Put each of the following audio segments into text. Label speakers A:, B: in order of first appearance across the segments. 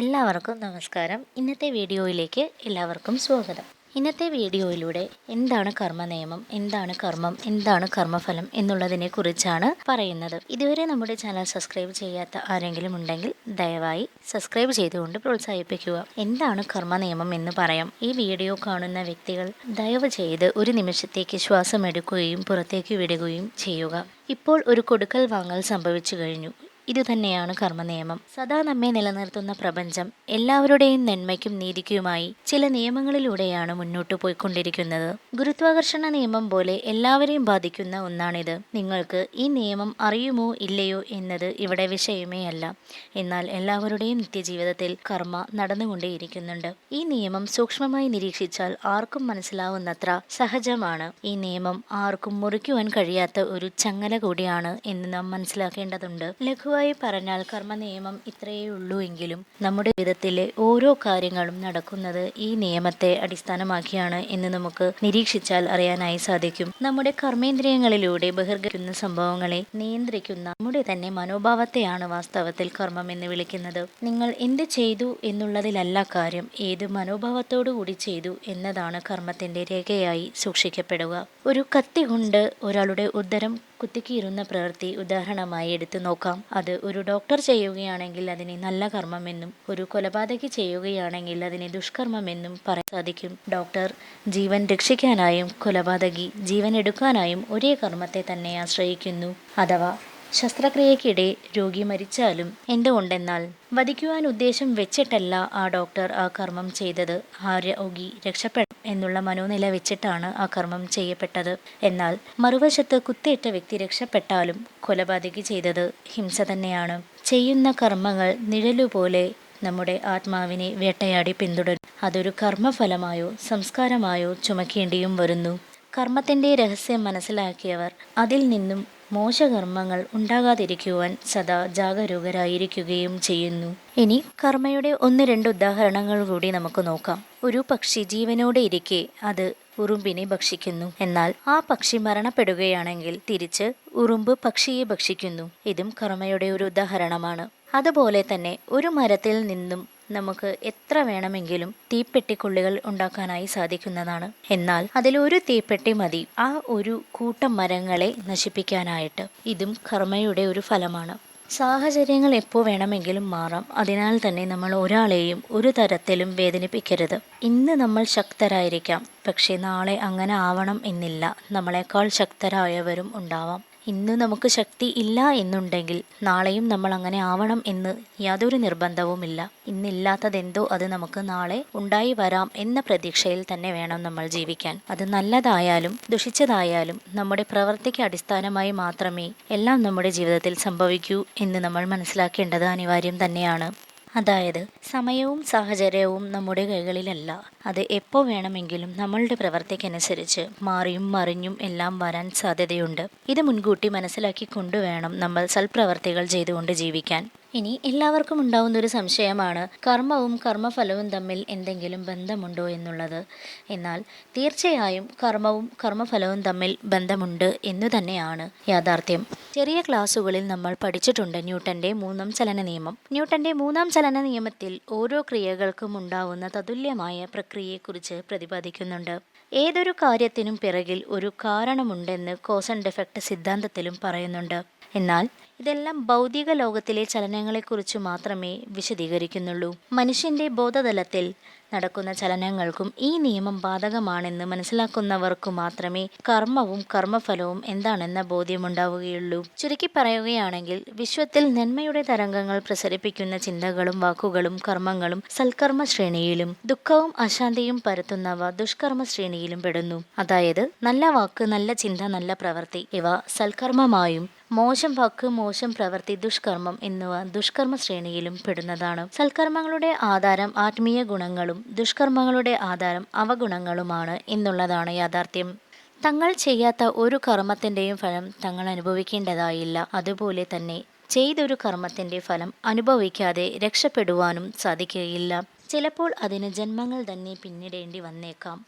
A: എല്ലാവർക്കും നമസ്കാരം. ഇന്നത്തെ വീഡിയോയിലേക്ക് എല്ലാവർക്കും സ്വാഗതം. ഇന്നത്തെ വീഡിയോയിലൂടെ എന്താണ് കർമ്മ നിയമം എന്താണ് കർമ്മം എന്താണ് കർമ്മഫലം എന്നുള്ളതിനെ കുറിച്ചാണ് പറയുന്നത്. ഇതുവരെ നമ്മുടെ ചാനൽ സബ്സ്ക്രൈബ് ചെയ്യാത്ത ആരെങ്കിലും ഉണ്ടെങ്കിൽ ദയവായി സബ്സ്ക്രൈബ് ചെയ്തുകൊണ്ട് പ്രോത്സാഹിപ്പിക്കുക. എന്താണ് കർമ്മ നിയമം എന്ന് പറയാം. ഈ വീഡിയോ കാണുന്ന വ്യക്തികൾ ദയവ് ചെയ്ത് ഒരു നിമിഷത്തേക്ക് ശ്വാസം എടുക്കുകയും പുറത്തേക്ക് വിടുകയും ചെയ്യുക. ഇപ്പോൾ ഒരു കൊടുക്കൽ വാങ്ങൽ സംഭവിച്ചു കഴിഞ്ഞു. ഇതുതന്നെയാണ് കർമ്മനിയമം. സദാ നമ്മെ നിലനിർത്തുന്ന പ്രപഞ്ചം എല്ലാവരുടെയും നന്മയ്ക്കും നീതിക്കുമായി ചില നിയമങ്ങളിലൂടെയാണ് മുന്നോട്ടു പോയിക്കൊണ്ടിരിക്കുന്നത്. ഗുരുത്വാകർഷണ നിയമം പോലെ എല്ലാവരെയും ബാധിക്കുന്ന ഒന്നാണിത്. നിങ്ങൾക്ക് ഈ നിയമം അറിയുമോ ഇല്ലയോ എന്നത് ഇവിടെ വിഷയമേ അല്ല എന്നാൽ എല്ലാവരുടെയും നിത്യജീവിതത്തിൽ കർമ്മ നടന്നുകൊണ്ടേയിരിക്കുന്നുണ്ട്. ഈ നിയമം സൂക്ഷ്മമായി നിരീക്ഷിച്ചാൽ ആർക്കും മനസ്സിലാവുന്നത്ര സഹജമാണ്. ഈ നിയമം ആർക്കും മുറിക്കുവാൻ കഴിയാത്ത ഒരു ചങ്ങല കൂടിയാണ് എന്ന് നാം മനസ്സിലാക്കേണ്ടതുണ്ട്. ലഘുവായി പറഞ്ഞാൽ കർമ്മ നിയമം ഇത്രയേ ഉള്ളൂ എങ്കിലും നമ്മുടെ ജീവിതത്തിലെ ഓരോ കാര്യങ്ങളും നടക്കുന്നത് ഈ നിയമത്തെ അടിസ്ഥാനമാക്കിയാണ് എന്ന് നമുക്ക് നിരീക്ഷിച്ചാൽ അറിയാനായി സാധിക്കും. നമ്മുടെ കർമ്മേന്ദ്രിയങ്ങളിലൂടെ ബഹിർഗിക്കുന്ന സംഭവങ്ങളെ നിയന്ത്രിക്കുന്ന നമ്മുടെ തന്നെ മനോഭാവത്തെയാണ് വാസ്തവത്തിൽ കർമ്മം എന്ന് വിളിക്കുന്നത്. നിങ്ങൾ എന്ത് ചെയ്തു എന്നുള്ളതിലല്ല കാര്യം ഏത് മനോഭാവത്തോടു കൂടി ചെയ്തു എന്നതാണ് കർമ്മത്തിന്റെ രേഖയായി സൂക്ഷിക്കപ്പെടുക. ഒരു കത്തി കൊണ്ട് ഒരാളുടെ ഉദരം കുത്തിക്കീറുന്ന പ്രവൃത്തി ഉദാഹരണമായി എടുത്തു നോക്കാം. അത് ഒരു ഡോക്ടർ ചെയ്യുകയാണെങ്കിൽ അതിനെ നല്ല കർമ്മമെന്നും ഒരു കൊലപാതകി ചെയ്യുകയാണെങ്കിൽ അതിനെ ദുഷ്കർമ്മമെന്നും പറയാൻ സാധിക്കും. ഡോക്ടർ ജീവൻ രക്ഷിക്കാനായും കൊലപാതകി ജീവൻ എടുക്കാനായും ഒരേ കർമ്മത്തെ തന്നെ ആശ്രയിക്കുന്നു. അഥവാ ശസ്ത്രക്രിയക്കിടെ രോഗി മരിച്ചാലും എന്തുകൊണ്ടെന്നാൽ വധിക്കുവാൻ ഉദ്ദേശം വെച്ചിട്ടല്ല ആ ഡോക്ടർ ആ കർമ്മം ചെയ്തത്. ആ രോഗി രക്ഷപ്പെടും എന്നുള്ള മനോനില വെച്ചിട്ടാണ് ആ കർമ്മം ചെയ്യപ്പെട്ടത്. എന്നാൽ മറുവശത്ത് കുത്തേറ്റ വ്യക്തി രക്ഷപ്പെട്ടാലും കൊലപാതകി ചെയ്തത് ഹിംസ തന്നെയാണ്. ചെയ്യുന്ന കർമ്മങ്ങൾ നിഴലുപോലെ നമ്മുടെ ആത്മാവിനെ വേട്ടയാടി പിന്തുടരും. അതൊരു കർമ്മഫലമായോ സംസ്കാരമായോ ചുമക്കേണ്ടിയും വരുന്നു. കർമ്മത്തിന്റെ രഹസ്യം മനസ്സിലാക്കിയവർ അതിൽ നിന്നും മോശകർമ്മങ്ങൾ ഉണ്ടാകാതിരിക്കുവാൻ സദാ ജാഗരൂകരായിരിക്കുകയും ചെയ്യുന്നു. ഇനി കർമ്മയുടെ ഒന്ന് രണ്ട് ഉദാഹരണങ്ങൾ കൂടി നമുക്ക് നോക്കാം. ഒരു പക്ഷി ജീവനോടെ ഇരിക്കെ അത് ഉറുമ്പിനെ ഭക്ഷിക്കുന്നു. എന്നാൽ ആ പക്ഷി മരണപ്പെടുകയാണെങ്കിൽ തിരിച്ച് ഉറുമ്പ് പക്ഷിയെ ഭക്ഷിക്കുന്നു. ഇതും കർമ്മയുടെ ഒരു ഉദാഹരണമാണ്. അതുപോലെ തന്നെ ഒരു മരത്തിൽ നിന്നും നമുക്ക് എത്ര വേണമെങ്കിലും തീപ്പെട്ടിക്കൊള്ളികൾ ഉണ്ടാക്കാനായി സാധിക്കുന്നതാണ്. എന്നാൽ അതിലൊരു തീപ്പെട്ടി മതി. ആ ഒരു കൂട്ടം മരങ്ങളെ നശിപ്പിക്കാനായിട്ട് ഇതും കർമ്മയുടെ ഒരു ഫലമാണ്. സാഹചര്യങ്ങൾ എപ്പോൾ വേണമെങ്കിലും മാറാം. അതിനാൽ തന്നെ നമ്മൾ ഒരാളെയും ഒരു തരത്തിലും വേദനിപ്പിക്കരുത്. ഇന്ന് നമ്മൾ ശക്തരായിരിക്കാം. പക്ഷേ നാളെ അങ്ങനെ ആവണം എന്നില്ല. നമ്മളെക്കാൾ ശക്തരായവരും ഉണ്ടാവാം. ഇന്ന് നമുക്ക് ശക്തി ഇല്ല എന്നുണ്ടെങ്കിൽ നാളെയും നമ്മൾ അങ്ങനെ ആവണം എന്ന് യാതൊരു നിർബന്ധവുമില്ല. ഇന്നില്ലാത്തതെന്തോ അത് നമുക്ക് നാളെ ഉണ്ടായി വരാം എന്ന പ്രതീക്ഷയിൽ തന്നെ വേണം നമ്മൾ ജീവിക്കാൻ. അത് നല്ലതായാലും ദുഷിച്ചതായാലും നമ്മുടെ പ്രവൃത്തിക്ക് അടിസ്ഥാനമായി മാത്രമേ എല്ലാം നമ്മുടെ ജീവിതത്തിൽ സംഭവിക്കൂ എന്ന് നമ്മൾ മനസ്സിലാക്കേണ്ടത് അനിവാര്യം തന്നെയാണ്. അതായത് സമയവും സാഹചര്യവും നമ്മുടെ കൈകളിലല്ല. അത് എപ്പോൾ വേണമെങ്കിലും നമ്മളുടെ പ്രവർത്തിക്കനുസരിച്ച് മാറിയും മറിഞ്ഞും എല്ലാം വരാൻ സാധ്യതയുണ്ട്. ഇത് മുൻകൂട്ടി മനസ്സിലാക്കി കൊണ്ടുവേണം നമ്മൾ സൽപ്രവർത്തികൾ ചെയ്തുകൊണ്ട് ജീവിക്കാൻ. ഇനി എല്ലാവർക്കും ഉണ്ടാവുന്ന ഒരു സംശയമാണ് കർമ്മവും കർമ്മഫലവും തമ്മിൽ എന്തെങ്കിലും ബന്ധമുണ്ടോ എന്നുള്ളത്. എന്നാൽ തീർച്ചയായും കർമ്മവും കർമ്മഫലവും തമ്മിൽ ബന്ധമുണ്ട് എന്നു തന്നെയാണ് യാഥാർത്ഥ്യം. ചെറിയ ക്ലാസ്സുകളിൽ നമ്മൾ പഠിച്ചിട്ടുണ്ട് ന്യൂട്ടന്റെ മൂന്നാം ചലന നിയമം. ന്യൂട്ടന്റെ മൂന്നാം ചലന നിയമത്തിൽ ഓരോ ക്രിയകൾക്കും ഉണ്ടാവുന്ന തതുല്യമായ പ്രക്രിയയെക്കുറിച്ച് പ്രതിപാദിക്കുന്നുണ്ട്. ഏതൊരു കാര്യത്തിനും പിറകിൽ ഒരു കാരണമുണ്ടെന്ന് കോസ് ആൻഡ് എഫക്റ്റ് സിദ്ധാന്തത്തിലും പറയുന്നുണ്ട്. എന്നാൽ ഇതെല്ലാം ഭൗതിക ലോകത്തിലെ ചലനങ്ങളെക്കുറിച്ച് മാത്രമേ വിശദീകരിക്കുന്നുള്ളൂ. മനുഷ്യന്റെ ബോധതലത്തിൽ നടക്കുന്ന ചലനങ്ങൾക്കും ഈ നിയമം ബാധകമാണെന്ന് മനസ്സിലാക്കുന്നവർക്കു മാത്രമേ കർമ്മവും കർമ്മഫലവും എന്താണെന്ന ബോധ്യമുണ്ടാവുകയുള്ളൂ. ചുരുക്കി പറയുകയാണെങ്കിൽ വിശ്വത്തിൽ നന്മയുടെ തരംഗങ്ങൾ പ്രസരിപ്പിക്കുന്ന ചിന്തകളും വാക്കുകളും കർമ്മങ്ങളും സൽക്കർമ്മ ശ്രേണിയിലും ദുഃഖവും അശാന്തിയും പരത്തുന്നവ ദുഷ്കർമ്മ ശ്രേണിയിലും പെടുന്നു. അതായത് നല്ല വാക്ക് നല്ല ചിന്ത നല്ല പ്രവൃത്തി ഇവ സൽക്കർമ്മമായും മോശം വാക്ക് മോശം പ്രവൃത്തി ദുഷ്കർമ്മം എന്നിവ ദുഷ്കർമ്മ ശ്രേണിയിലും പെടുന്നതാണ്. സൽക്കർമ്മങ്ങളുടെ ആധാരം ആത്മീയ ഗുണങ്ങളും ദുഷ്കർമ്മങ്ങളുടെ ആധാരം അവഗുണങ്ങളുമാണ് എന്നുള്ളതാണ് യാഥാർത്ഥ്യം. തങ്ങൾ ചെയ്യാത്ത ഒരു കർമ്മത്തിന്റെയും ഫലം തങ്ങൾ അനുഭവിക്കേണ്ടതായില്ല. അതുപോലെ തന്നെ ചെയ്തൊരു കർമ്മത്തിന്റെ ഫലം അനുഭവിക്കാതെ രക്ഷപ്പെടുവാനും സാധിക്കുകയില്ല. ചിലപ്പോൾ അതിന് ജന്മങ്ങൾ തന്നെ പിന്നിടേണ്ടി വന്നേക്കാം.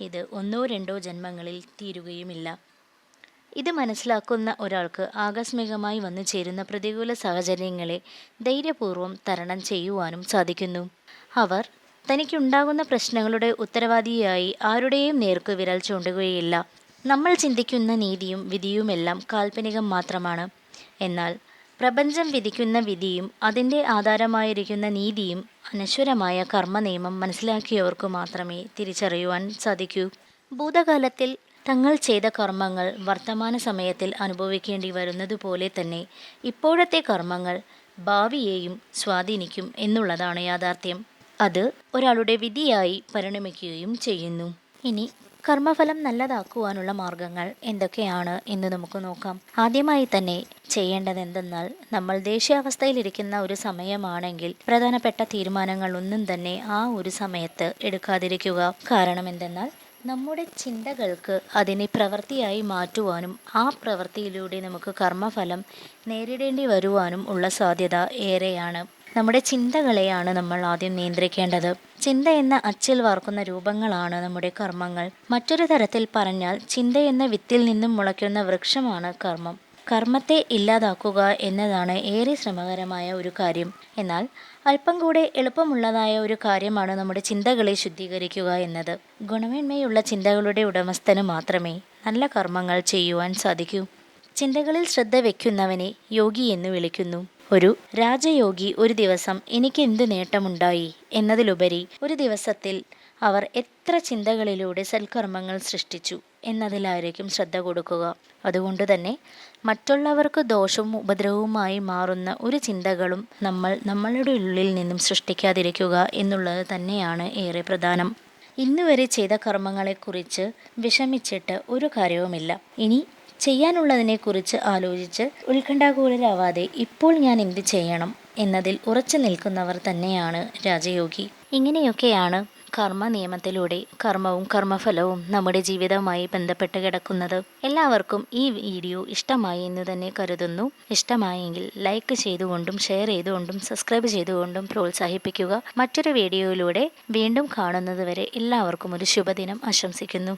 A: ഇത് ഒന്നോ രണ്ടോ ജന്മങ്ങളിൽ തീരുകയുമില്ല. ഇത് മനസ്സിലാക്കുന്ന ഒരാൾക്ക് ആകസ്മികമായി വന്നു ചേരുന്ന പ്രതികൂല സാഹചര്യങ്ങളെ ധൈര്യപൂർവം തരണം ചെയ്യുവാനും സാധിക്കുന്നു. അവർ തനിക്കുണ്ടാകുന്ന പ്രശ്നങ്ങളുടെ ഉത്തരവാദിയായി ആരുടെയും നേർക്ക് വിരൽ ചൂണ്ടുകയില്ല നമ്മൾ ചിന്തിക്കുന്ന നീതിയും വിധിയുമെല്ലാം കാൽപ്പനികം മാത്രമാണ്. എന്നാൽ പ്രപഞ്ചം വിധിക്കുന്ന വിധിയും അതിന്റെ ആധാരമായിരിക്കുന്ന നീതിയും അനശ്വരമായ കർമ്മനിയമം മനസ്സിലാക്കിയവർക്ക് മാത്രമേ തിരിച്ചറിയുവാൻ സാധിക്കൂ. ഭൂതകാലത്തിൽ തങ്ങൾ ചെയ്ത കർമ്മങ്ങൾ വർത്തമാന സമയത്തിൽ അനുഭവിക്കേണ്ടി വരുന്നതുപോലെ തന്നെ ഇപ്പോഴത്തെ കർമ്മങ്ങൾ ഭാവിയെയും സ്വാധീനിക്കും എന്നുള്ളതാണ് യാഥാർത്ഥ്യം. അത് ഒരാളുടെ വിധിയായി പരിണമിക്കുകയും ചെയ്യുന്നു. ഇനി കർമ്മഫലം നല്ലതാക്കുവാനുള്ള മാർഗങ്ങൾ എന്തൊക്കെയാണ് എന്ന് നമുക്ക് നോക്കാം. ആദ്യമായി തന്നെ ചെയ്യേണ്ടത് എന്തെന്നാൽ നമ്മൾ ദേഷ്യാവസ്ഥയിലിരിക്കുന്ന ഒരു സമയമാണെങ്കിൽ പ്രധാനപ്പെട്ട തീരുമാനങ്ങൾ ഒന്നും തന്നെ ആ ഒരു സമയത്ത് എടുക്കാതിരിക്കുക. കാരണം എന്തെന്നാൽ നമ്മുടെ ചിന്തകൾക്ക് അതിനെ പ്രവൃത്തിയായി മാറ്റുവാനും ആ പ്രവൃത്തിയിലൂടെ നമുക്ക് കർമ്മഫലം നേരിടേണ്ടി വരുവാനും ഉള്ള സാധ്യത ഏറെയാണ്. നമ്മുടെ ചിന്തകളെയാണ് നമ്മൾ ആദ്യം നിയന്ത്രിക്കേണ്ടത്. ചിന്ത എന്ന അച്ചിൽ വാർക്കുന്ന രൂപങ്ങളാണ് നമ്മുടെ കർമ്മങ്ങൾ. മറ്റൊരു തരത്തിൽ പറഞ്ഞാൽ ചിന്ത എന്ന വിത്തിൽ നിന്നും മുളയ്ക്കുന്ന വൃക്ഷമാണ് കർമ്മം. കർമ്മത്തെ ഇല്ലാതാക്കുക എന്നതാണ് ഏറെ ശ്രമകരമായ ഒരു കാര്യം. എന്നാൽ അല്പം കൂടെ എളുപ്പമുള്ളതായ ഒരു കാര്യമാണ് നമ്മുടെ ചിന്തകളെ ശുദ്ധീകരിക്കുക എന്നത്. ഗുണമേന്മയുള്ള ചിന്തകളുടെ ഉടമസ്ഥന് മാത്രമേ നല്ല കർമ്മങ്ങൾ ചെയ്യുവാൻ സാധിക്കൂ. ചിന്തകളിൽ ശ്രദ്ധ വയ്ക്കുന്നവനെ യോഗി എന്ന് വിളിക്കുന്നു. ഒരു രാജയോഗി ഒരു ദിവസം എനിക്ക് എന്ത് നേട്ടമുണ്ടായി എന്നതിലുപരി ഒരു ദിവസത്തിൽ അവർ എത്ര ചിന്തകളിലൂടെ സൽക്കർമ്മങ്ങൾ സൃഷ്ടിച്ചു. എന്നതിലായിരിക്കും ശ്രദ്ധ കൊടുക്കുക. അതുകൊണ്ട് തന്നെ മറ്റുള്ളവർക്ക് ദോഷവും ഉപദ്രവവുമായി മാറുന്ന ഒരു ചിന്തകളും നമ്മൾ നമ്മളുടെ ഉള്ളിൽ നിന്നും സൃഷ്ടിക്കാതിരിക്കുക എന്നുള്ളത് തന്നെയാണ് ഏറെ പ്രധാനം. ഇന്നുവരെ ചെയ്ത കർമ്മങ്ങളെക്കുറിച്ച് വിഷമിച്ചിട്ട് ഒരു കാര്യവുമില്ല. ഇനി ചെയ്യാനുള്ളതിനെക്കുറിച്ച് ആലോചിച്ച് ഉത്കണ്ഠാകൂലരാവാതെ ഇപ്പോൾ ഞാൻ എന്ത് ചെയ്യണം എന്നതിൽ ഉറച്ചു നിൽക്കുന്നവർ തന്നെയാണ് രാജയോഗി. ഇങ്ങനെയൊക്കെയാണ് കർമ്മ നിയമത്തിലൂടെ കർമ്മവും കർമ്മഫലവും നമ്മുടെ ജീവിതവുമായി ബന്ധപ്പെട്ട് കിടക്കുന്നത്. എല്ലാവർക്കും ഈ വീഡിയോ ഇഷ്ടമായി എന്ന് തന്നെ കരുതുന്നു. ഇഷ്ടമായെങ്കിൽ ലൈക്ക് ചെയ്തുകൊണ്ടും ഷെയർ ചെയ്തുകൊണ്ടും സബ്സ്ക്രൈബ് ചെയ്തുകൊണ്ടും പ്രോത്സാഹിപ്പിക്കുക. മറ്റൊരു വീഡിയോയിലൂടെ വീണ്ടും കാണുന്നതുവരെ എല്ലാവർക്കും ഒരു ശുഭദിനം ആശംസിക്കുന്നു.